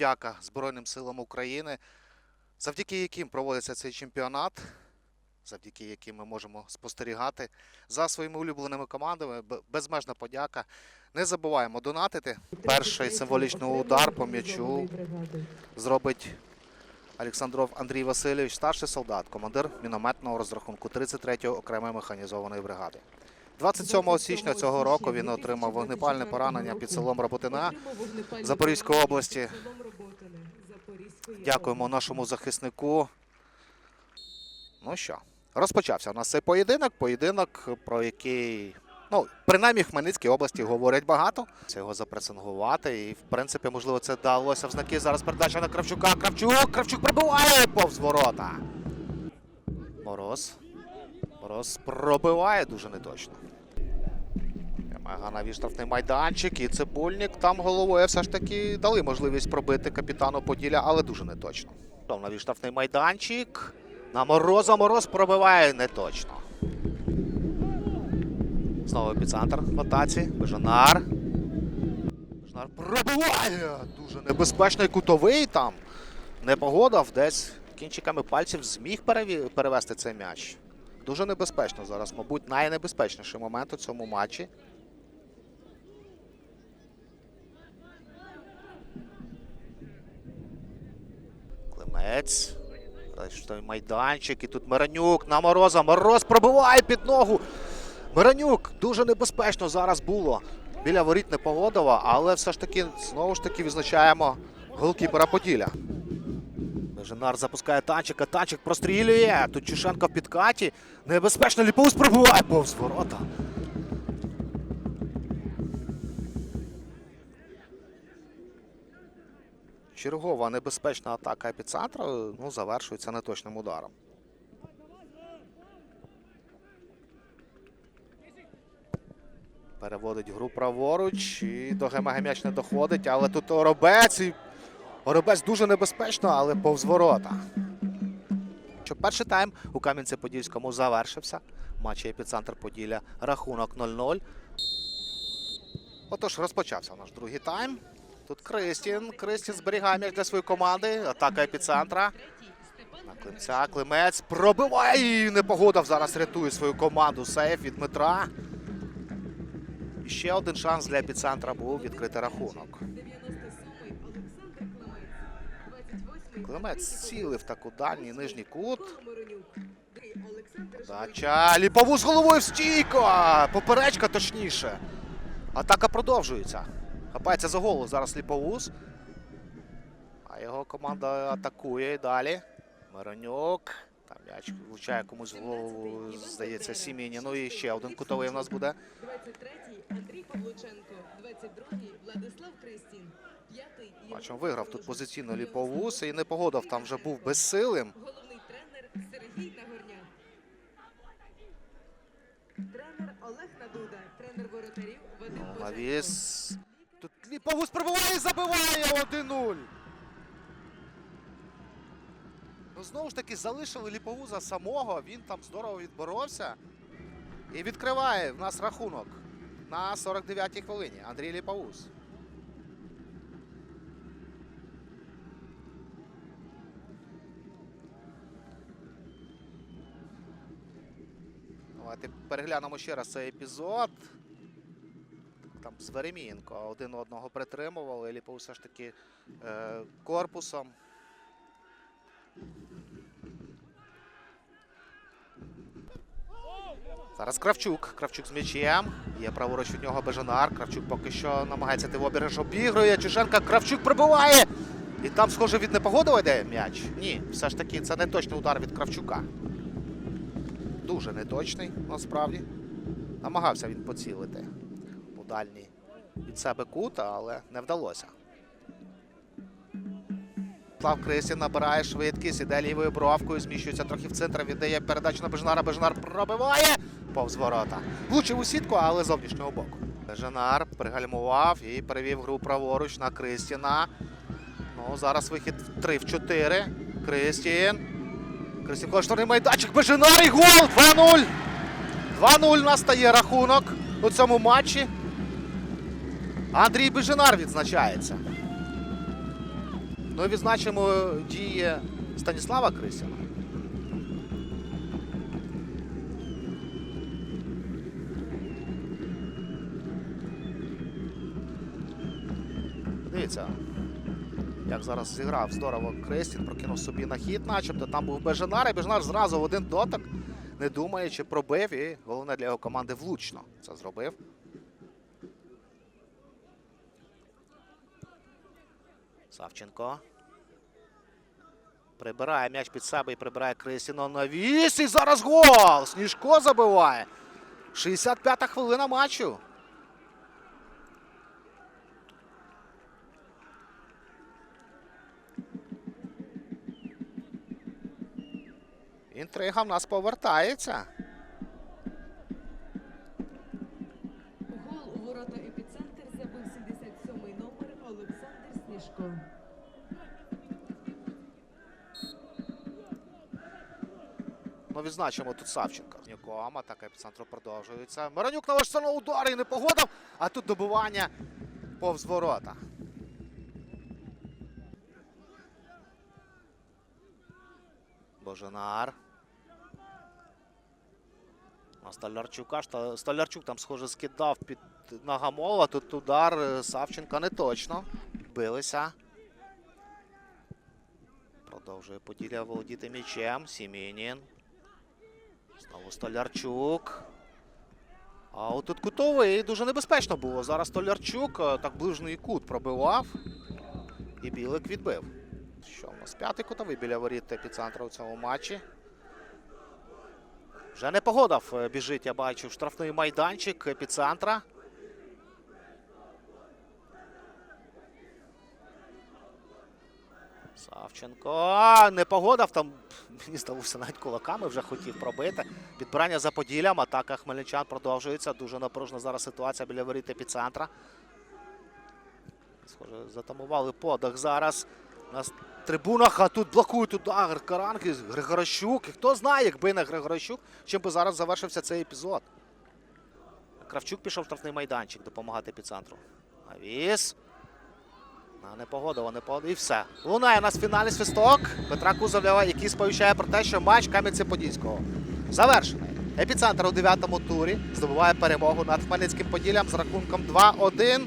подяка Збройним силам України, завдяки яким проводиться цей чемпіонат, завдяки яким ми можемо спостерігати за своїми улюбленими командами. Безмежна подяка. Не забуваємо донатити. Перший символічний удар по м'ячу зробить Олександров Андрій Васильович, старший солдат, командир мінометного розрахунку 33-ї окремої механізованої бригади. 27 січня цього року він отримав вогнепальне поранення під селом Роботина Запорізької області. Дякуємо нашому захиснику. Ну що, розпочався у нас цей поєдинок. Поєдинок, про який, ну, принаймні в Хмельницькій області говорять багато. Це його запресингувати. І, в принципі, можливо, це далося в знаки. Зараз передача на Кравчука. Кравчук! Кравчук пробиває повз ворота. Мороз. Мороз пробиває дуже неточно. Гана штрафний майданчик і цибульник. Там головою все ж таки дали можливість пробити капітану Поділля, але дуже неточно. Навіть штрафний майданчик. На мороза мороз пробиває неточно. Знову епіцентр в атаці. Бежанар. Бежанар пробиває! Дуже небезпечний кутовий там. Не погодав десь кінчиками пальців зміг перевести цей м'яч. Дуже небезпечно зараз, мабуть, найнебезпечніший момент у цьому матчі. Климець. Майданчик. І тут Миранюк на мороза. Мороз пробиває під ногу. Миранюк дуже небезпечно зараз було. Біля воріт Непогодова, але все ж таки знову ж таки відзначаємо голкіпера Поділля. Женар запускає танчика, танчик прострілює. Тут Чушенко в підкаті. Небезпечно Ліповус пробиває повз ворота. Чергова небезпечна атака епіцентра ну, завершується неточним ударом. Переводить гру праворуч і до Гемега м'яч не доходить, але тут Оробець. І... Оробець дуже небезпечно, але повз ворота. Що перший тайм у Кам'янці-Подільському завершився. Матчі епіцентр Поділля рахунок 0-0. Отож, розпочався наш другий тайм. Тут Кристін. Кристін зберігає м'яч для своєї команди. Атака епіцентра. На Климця. Климець пробиває і непогодав. Зараз рятує свою команду. Сейф від Дмитра. І ще один шанс для епіцентра був відкрити рахунок. Климець цілив таку дальній нижній кут. Подача. Ліпову з головою в стійку. Поперечка точніше. Атака продовжується. Хапається за голову зараз Ліповуз. А його команда атакує і далі. Миронюк. Там м'яч влучає комусь в голову, здається, Сіміні. Ну і ще один кутовий у нас буде. 23-й Андрій Павлученко, 22-й Владислав Кристін, 5-й Бачимо, виграв тут позиційно Ліповуз і не погодав, там вже був безсилим. головний тренер Сергій Нагорняк. Тренер Олег Надуда, тренер воротарів Вадим. Навіс. Тут Ліповуз пробиває і забиває 1-0. Ну, знову ж таки, залишили Ліповуза самого. Він там здорово відборовся. І відкриває в нас рахунок на 49-й хвилині. Андрій Ліповуз. Давайте переглянемо ще раз цей епізод. Там з Веремієнко один одного притримували. Ліпов все ж таки е, корпусом. Зараз Кравчук. Кравчук з м'ячем. Є праворуч від нього Бежанар. Кравчук поки що намагається йти в обіграш, обігрує. Чуженка Кравчук пробиває. І там, схоже, від Непогодова йде м'яч. Ні, все ж таки, це не точний удар від Кравчука. Дуже неточний, насправді. Намагався він поцілити у дальній від себе кут, але не вдалося. Слав Крисін набирає швидкість, іде лівою бровкою, зміщується трохи в центр, віддає передачу на Бежнара. Бежнар пробиває повз ворота. Влучив у сітку, але зовнішнього боку. Бежнар пригальмував і перевів гру праворуч на Кристіна. Ну, зараз вихід 3 в 4. Кристін. Кристін штурний майданчик. Бежинар і гол! 2-0! 2-0 настає рахунок у цьому матчі. Андрій Бежинар відзначається. Ну і відзначимо дії Станіслава Крисіна. Як зараз зіграв здорово Крестін, прокинув собі на хід, начебто там був Бежанар, і Бежанар зразу в один дотик, не думаючи, пробив і головне для його команди влучно це зробив. Савченко. Прибирає м'яч під себе і прибирає Крисіно навіс. І зараз гол! Сніжко забиває. 65-та хвилина матчу. Інтрига в нас повертається. Гол у ворота епіцентр забив 77-й номер Олександр Сніжко. Ну, відзначимо тут Савченка. Ніком, атака епіцентру продовжується. Миронюк на на удар і не погодив, а тут добивання повз ворота. Боженар. На Столярчука. Столярчук там, схоже, скидав під Нагамова. Тут удар е, Савченка не точно. Билися. Продовжує Поділля володіти м'ячем. Сімінін. Знову Столярчук. А отут кутовий дуже небезпечно було. Зараз Столярчук е, так ближній кут пробивав. І Білик відбив. Що у нас? П'ятий кутовий біля воріт епіцентра у цьому матчі. Вже не погодав. е, Біжить, я бачу, штрафний майданчик епіцентра. Савченко. Не погодав там. Мені здалося, навіть кулаками вже хотів пробити. Підбирання за поділлям. Атака хмельничан продовжується. Дуже напружена зараз ситуація біля воріт епіцентра. Схоже, затамували подих зараз. На с- трибунах, а тут блокують удар Каранки, Григорощук. І хто знає, якби не Григорощук, чим би зараз завершився цей епізод. Кравчук пішов в штрафний майданчик допомагати епіцентру. Навіс. А, не погодило. І все. Лунає у нас фінальний свисток Петра Кузовлєва, який сповіщає про те, що матч Кам'янця-Подільського завершений. Епіцентр у дев'ятому турі здобуває перемогу над Хмельницьким Поділлям з рахунком 2-1.